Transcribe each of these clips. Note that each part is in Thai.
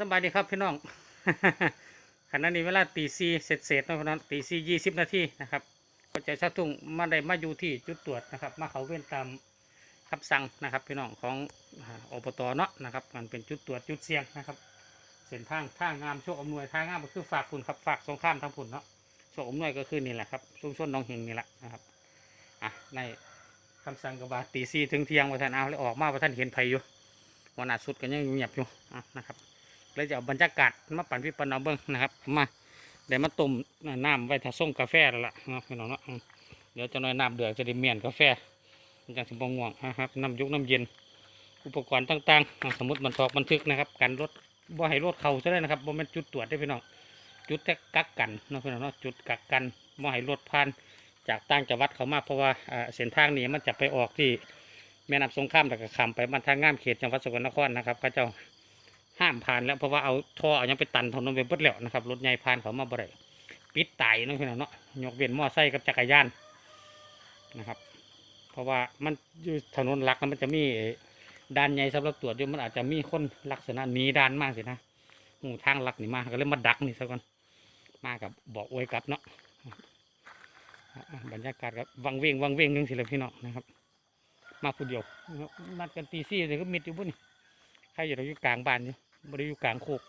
สบายดีครับพี่น้องขณะนี้เวลาตีสี่เสร็จเสร็จนะพี่น้องตีสี่ยี่สิบนาทีนะครับ ก็จะชักทุ่งมาได้มาอยู่ที่จุดตรวจนะครับ มาเขาเว้นตามคำสั่งนะครับพี่น้องของอ่าอบตเนาะนะครับ มันเป็นจุดตรวจจุดเสี่ยงนะครับ เส้นทางท่างามโชคอำนวยท่างามก็คือฝากคุณครับฝากสงครามทั้งผุนเนาะโชคอำนวยก็คือนี่แหละครับชุมชนหนองเฮงนี่แหละนะครับอะในคำสั่งกบาตีสี่ถึงเที่ยงวันทันเอาแล้วออกมาวันทันเห็นภัยอยู่วันอาสุดก็ยังเงียบอยู่นะครับ เลยจะเอาบรรยากาศมาปั่นพี่ปนเอาเบิ้งนะครับ มาเดี๋ยวมาต้มน้ำไว้ถ้าส่งกาแฟแล้วล่ะเนะพี่น้องเนาะเดี๋ยวจะน้อยน้ำเดือดจะได้เมียนกาแฟมันจะสมบง่วงนะครับน้ำยุกน้ำเย็น อุปกรณ์ต่างๆ สมมติบันทอกบันทึกนะครับการรถบ่ให้รถเข้าซะเลยนะครับบ่แม่นจุดตรวจได้พี่น้องจุดแต่กักกันเนะพี่น้องเนาะจุดกักกันบ่ให้รถผ่านจากต่างจังหวัดเขามากเพราะว่าเส้นทางนี้มันจะไปออกที่แม่น้ำสงครามแล้วก็ข้ามไปบ้านทางงามเขตจังหวัดสกลนครนะครับเขาเจ้า ห้ามผ่านแล้วเพราะว่าเอาท่อเอายังไปตันถนนไปเบิดแล้วนะครับรถใหญ่ผ่านเขามาบ่ได้ปิดไตนาะพี่น้อเนาะยกเว้นมอไซค์กับจักรยานนะครับ เพราะว่ามันอยู่ถนนหลักมันจะมีด่านใหญ่สำหรับตรวจอยู่มันอาจจะมีคนลักษณะหนีด่านมากสินะหูทางลักนี่มาก็เลยมาดักนี่ซะก่อนมากับบอกอวยกลับเนาะบรรยากาศกับวังเวงวังเวงนึงสิเลยพี่น้องนะครับ มาผู้เดียวนัดกันตีซี่เลยก็มิดอยู่บุ่น ใครอยู่เราอยู่กลางบ้านอยู่ไม่ได้อยู่กลางโคก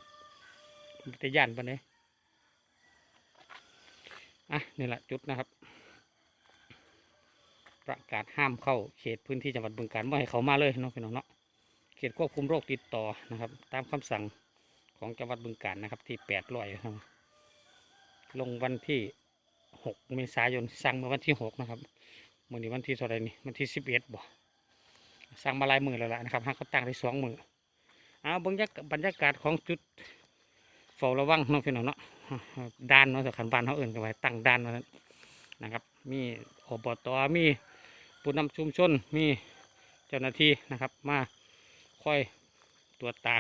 มีแต่ย่านปานนี้อะนี่แหละจุดนะครับ ประกาศห้ามเข้าเขตพื้นที่จังหวัดบึงกาฬไม่ให้เขามาเลยเนาะพี่น้องเนาะเขตควบคุมโรคติดต่อนะครับ ตามคำสั่งของจังหวัดบึงกาฬนะครับ ที่แปดร้อยครับลงวันที่หกเมษายนสั่งเมื่อวันที่หกนะครับมื่อนี้วันที่เท่าไรนี่วันที่สิบเอ็ดบ่สั่งมาลายมือแล้วล่ะนะครับหากเขาตั้งได้สองมือ เอาบรรยากาศบรรยากาศของจุดเฝ้าระวังเนาะพี่น้องเนาะด้านเนาะสำคัญบ้านเขาเอื่นกันไว้ตั้งด้านไว้นนะครับ มีอบตมีผู้นำชุมชนมีเจ้าหน้าที่นะครับ มาคอยตรวจตา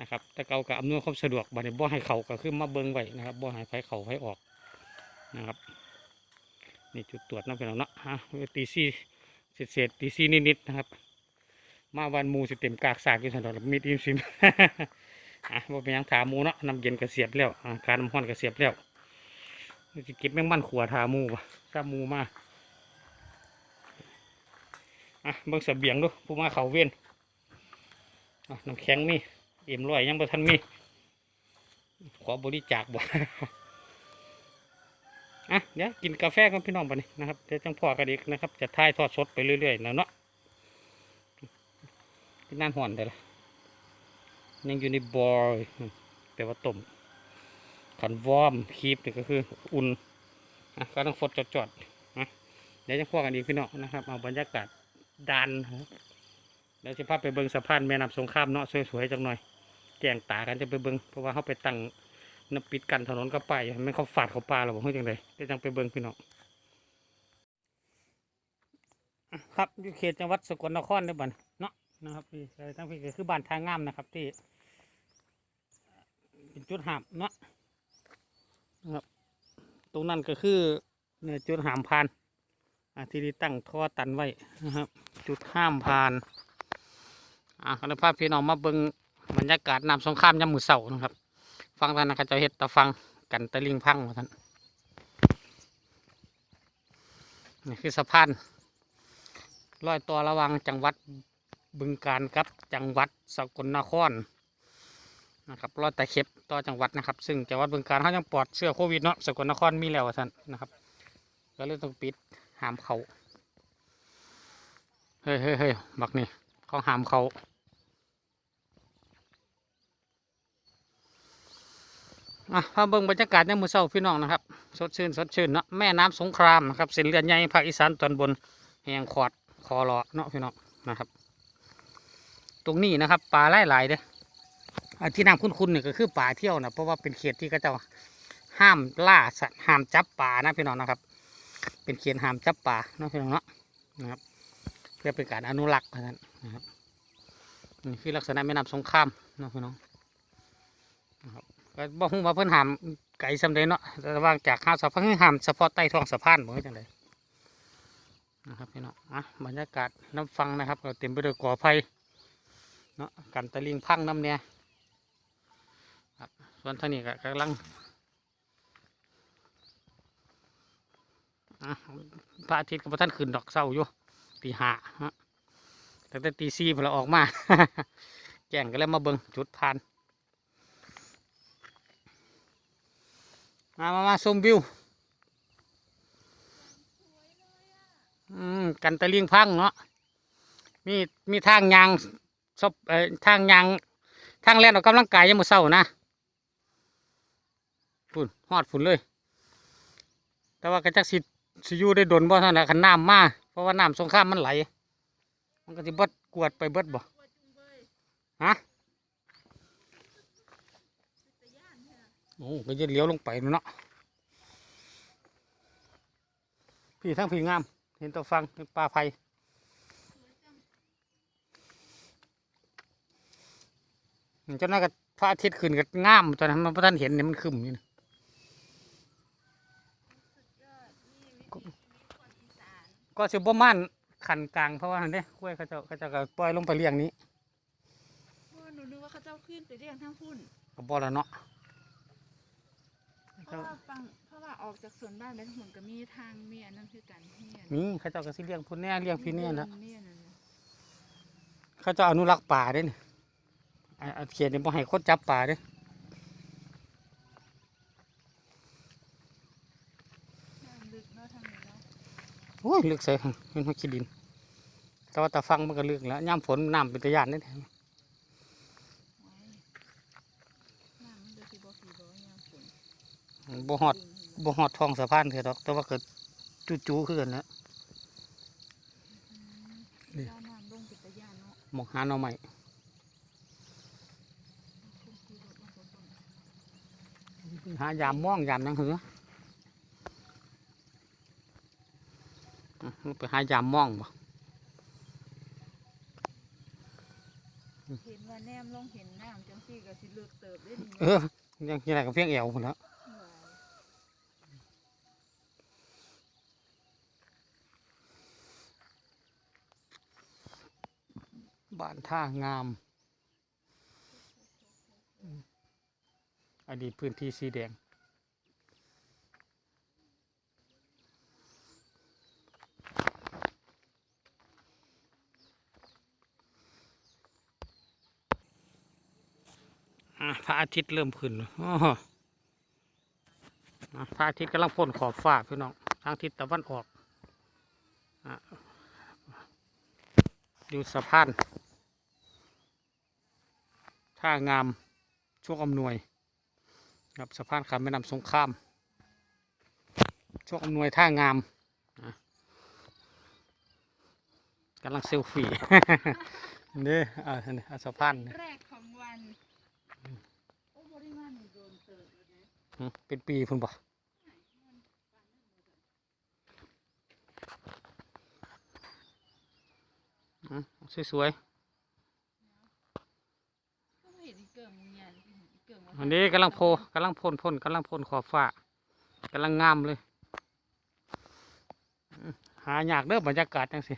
นะครับแต่เก่าก็อำนวยความสะดวกบัดนี้บ่ให้เขาก็คือมาเบิ้งไว้นะครับบ่ให้ไฟเขาไฟออกนะครับนี่จุดตรวจเนาะพี่น้องเนาะฮะตีสี่เศษเศษๆตีสี่นิดๆนะครับ มาวันมูสิเต็มกากสากอยู่ถนนมีทีมซิมอะบ่เป็นยังถามหมูเนาะน้ำเย็นกระเสียบแล้วอ่าการน้ำห้อนกระเสียบแล้วจะเก็บแมงมันขัวถามูปะถ้ามูมาอะเบิ่งเสบียงดูผู้มาเขาเวียนอะน้ำแข็งมีเอ็มร้อยยังบ่ทันมีขอบริจาคบ่อะเดี๋ยวกินกาแฟกันพี่น้องไปนี่นะครับเดี๋ยวจังพอกันอีกนะครับ จะถ่ายทอดสดไปเรื่อยๆแล้วเนาะ ที่นั่นห่อนแต่ละยังอยู่ในบอยแต่ว่าต้มขันวอมคีบนี่ก็คืออุ่นอะก็ต้องฟดจอดๆนะเดี๋ยวจะพอกันอีกพี่น้องนะครับ เอาบรรยากาศดันครับเดี๋ยวจะพาไปเบิงสะพานแม่น้ำสงครามเนาะสวยๆจังหน่อยแกงตากันจะไปเบิงเพราะว่าเขาไปตั้งน้ำปิดกันถนนก็ไปไม่เขาฝาดเขาปลาหรอกเฮ้ยจังไดเดี๋ยวจังไปเบิงพี่น้องอะครับอยู่เขตจังหวัดสกลนครเด้อบันาะ นะครับพี่ทั้งพี่ก็คือบ้านทางงามนะครับที่เป็นจุดหามเนาะนะครับ ตรงนั้นก็คือเนี่ยจุดหามพานอะที่ได้ตั้งท่อตันไว้นะครับ จุดห้ามผ่านอะคณะภาพพี่น้องมาเบิงบรรยากาศน้ำสงครามยามมือเสานะครับ ฟังท่านนะครับจะเฮ็ดตะฟังกันตะลิงพังว่าท่านนี่คือสะพานลอยตัวระวังจังหวัด บึงการกับจังหวัดสกลนครนะครับลอยตะเข็บต่อจังหวัดนะครับ ซึ่งจังหวัดบึงการเขายังปลอดเชื้อโควิดเนาะสกลนครมีแล้วท่านนะครับ ก็เลยต้องปิดหามเขาเฮ้ยเฮ้ยเฮ้ยบักนี่เขาหามเขาอะพาเบิ่งบรรยากาศในมือเช้าพี่น้องนะครับ สดชื่นสดชื่นเนาะแม่น้ำสงครามนะครับเส้นเลือดใหญ่ภาคอีสานตอนบนแหงขอดคอรอเนาะพี่น้องนะครับ ตรงนี้นะครับป่าไล่หลายเด้อที่น้ำคุ้นๆเนี่ยก็คือป่าเที่ยวนะเพราะว่าเป็นเขตที่เขาเจะห้ามล่าสัตว์ห้ามจับป่านะพี่น้องนะครับ เป็นเขียนห้ามจับป่านะพี่น้องเนาะนะครับ เพื่อเป็นการอนุรักษ์นะครับนี่คือลักษณะแม่น้ำสงครามนะพี่น้องนะครับก็บอกว่าเพิ่นห้ามไก่สำเร็จเนาะระว่างจากห้ามสะพานห้ามเฉพาะใต้ท้องสะพานบ่จังไดนะครับพี่น้องอะบรรยากาศน้ำฟังนะครับเต็มไปด้วยกอไผ่ เนาะกันตะลิงพังน้ำเนี่ยส่วนทางนี้ก็กำลังพระอาทิตย์กับพระท่านขึ้นดอกเศร้าอยู่ตีห้าฮะตั้งแต่ตีสี่พอเราออกมาแจ้งก็เลยมาเบิงจุดผ่านมามามาชมวิวอืมกันตะลียงพังเนาะมีมีทางยาง ซบเอ่อทางยางทางแล่นออกกำลังกายยังมือเศร้านะฝุ่นฮอดฝุ่นเลย แต่ว่าก็จักสิสิยูได้ดนบ่เท่านั้นขันน้ำมาเพราะว่าน้ำสงครามมันไหล มันก็สิเบิดกวดไปเบิดบ่ฮะโอ้ก็จะเลี้ยวลงไปนู่นเนาะพี่ทั้งพี่งาม เห็นตัวฟังปลาไผ่ เจ้าหน้าก็พระอาทิตย์ขึ้นก็งามตอนนั้นมันพระท่านเห็นเนี่ยมันขึ้นอยู่นะก็ก็สิบ่ม่านขันกลางเพราะว่าเนี่ยกล้วยเขาเจะเขาเจะก็ปล่อยลงไปเลี้ยงนี้เพราะว่าหนูนึกว่าเขาเจ้าขึ้นไปเรียงทั้งพุ่นก็บ่แล้วเนาะเพราะว่าฟังเพราะว่าออกจากสวนบ้านไปทั้งหมดก็มีทางเมียนั่นคือกันเมียนี่เขาเจ้าก็สิเลี้ยงพุ่นแน่เลี้ยงพี่แน่นะเมียนั่นน่ะเขาเจะอนุรักษ์ป่าเด้นี่อ่าอ่า เขียนนี่บ่ให้คนจับป่าเด้น้ำลึกเนาะทางนี้เนาะโอ้ยลึกใส่เป็นหัวขี้ดิน แต่ว่าตาฟังมันก็ลึกแล้วย่ำฝนน้ำเป็นตะยานนี่ไว้น้ำมันจะสิบ่สีบ่ยามฝนบ่ฮอดบ่ฮอดท้องสะพานเถอะดอกแต่ว่าเกิดจู่ๆขึ้นนะนี่เจ้าน้ำลงเป็นตะยานเนาะหมองหาหน่อใหม่ คุณขี่รถมาฝน หายามม่องยามนังเหรออะไปหายามม่องบ่เห็นว่าแนมลงเห็นน้ำจังซี่ก็สิเลือกเติบได้ดีเออยังยังไงกับเพียงเอวพุ่นแล้วบ้านท่างามอืม อดีตพื้นที่สีแดง พระอาทิตย์เริ่มขึ้นพระอาทิตย์กำลังพ่นขอบฟ้าพี่น้อง ทางทิศตะวันออก อยู่สะพานท่างามช่วงอำนวย ครับสะพานข้ามแม่น้ำสงครามช่วงอำนวยท่างามอะกำลังเซลฟี่นี่อ่านี่อะสะพานนี่แรกของวันโอ้บ่ได้มาหนูโดนเติบเลยนะอืมเป็นปีพุ่นบ่อืมสวยก็เห็นอีเกิ่งเมียนี่ อีเกิ่งว่าๆอันนี้กำลังโพกำลังพ่นพ่นกำลังพ่นขอบฟ้ากำลังงามเลยอืมหาอยากเด้อบรรยากาศจังสิ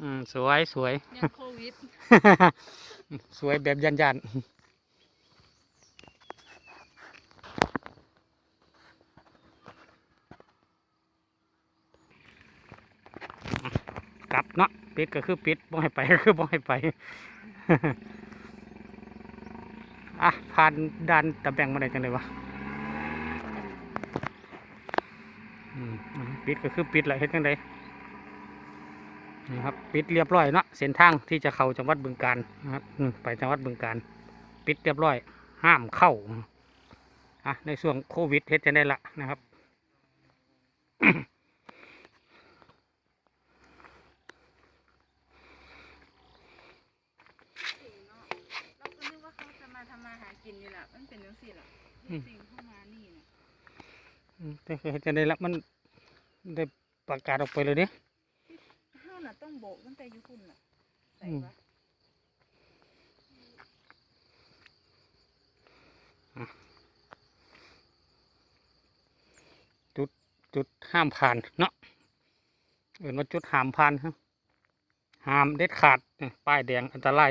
อืมสวยสวยเนี่ยโควิด สวยแบบยันยันกลับเนาะปิดก็คือปิดบ่ให้ไปก็คือบ่ให้ไป อะผ่านดันตะแบงมาได้จังเลยวะปิดก็คือปิดแหละเฮ็ดจังไดนี่ครับปิดเรียบร้อยเนาะเส้นทางที่จะเข้าจังหวัดบึงกาฬนะครับไปจังหวัดบึงกาฬปิดเรียบร้อย ห้ามเข้าอะในช่วงโควิดเฮ็ดจะได้ละนะครับ เนาะเราก็นึกว่าเขาจะ มาทำมาหากินนี่แหละมันเป็นจังซี่ล่ะอืมสิ่งเข้ามานี่นะอืมแต่เฮ็ดจะได้ละมันได้ประกาศออกไปเลยเด้เฮาน่ะต้องโบกตั้งแต่อยู่พุ่นน่ะใส่อืมปะจุดห้ามผ่านเนาะเอื่นว่าจุดห้ามผ่านครับห้ามเด็ดขาดนี่ป้ายแดงอันตราย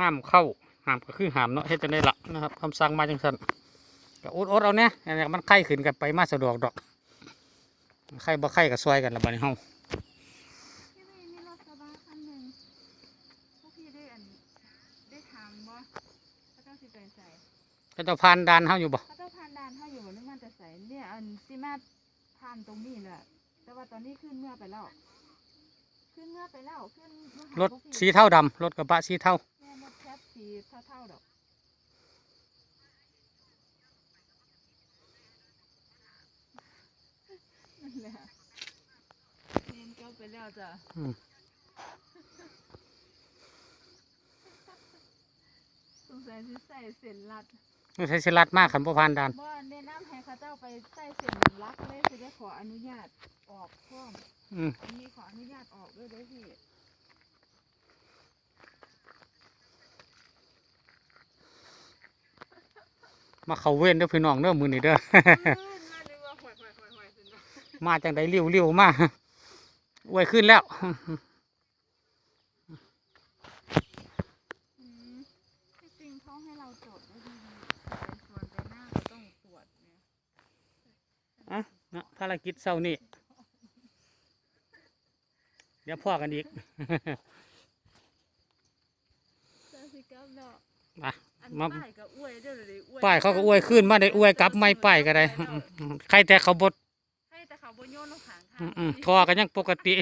ห้ามเข้าห้ามก็คือห้ามเนาะเฮ็ดจะได้ละนะครับคำสั่งมาจังสันก็อดอดๆเอาเนี่ยอันนี้มันไข้ขึ้นกันไปมาสะดวกดอกไข้บ่ไข้ก็ซอยกันละบัดนี้เฮาพี่วีมีรถกระบะคันหนึ่งพวกพี่ได้อันได้ถามบ่เขาเจ้าสิไปใส่ก็จะผ่านด่านเฮาอยู่บ่เขาเจ้าผ่านด่านเขาอยู่บ่นึกมันจะใส่เนี่ยอันสิมาผ่านตรงนี้แหละแต่ว่าตอนนี้ขึ้นเมื่อไปแล้วขึ้นเมื่อไปแล้วขึ้นมาหารถพวกพี่สีเท่าดำรถกระบะสีเท่า แม่รถแคปสีเท่าๆดอกนั่นแหละเงินก็ไปแล้วจ้ะอืมสงสัยสิใส่เส้นรัดไม่ใช่สิลัดมากขันบ่ผ่านด่านบ่แนะนำให้เขาเจ้าไปใส่เส้นรัดเลยสิได้ขออนุญาตออกพร้อมอืม อันนี้ขออนุญาตออกด้วยเด้อพี่ มาเข้าเว้นเด้อพี่น้องเด้อมือนี่เด้อขึ้นมาเลยว่าหอยหอยหอยหอยสินะมาจังไดเลี้ยวเลี้ยวมาอวยขึ้นแล้วอืมที่จริงเขาให้เราจดไว้ดีๆไปสวนไปหน้าก็ต้องตรวจเนี่ยอะนะภารกิจเช้านี้เดี๋ยวพ่อกันอีกเจอสิกับดอกมา อันมา ป้ายก็อวยเด้อเลยอวยป้ายเขาก็อวยขึ้นมาได้อวยกลับไม่ป้ายก็ได้ใครแต่เขาบดให้แต่เขาบ่โยนลงขางทางอืมๆทอกันยังปกติ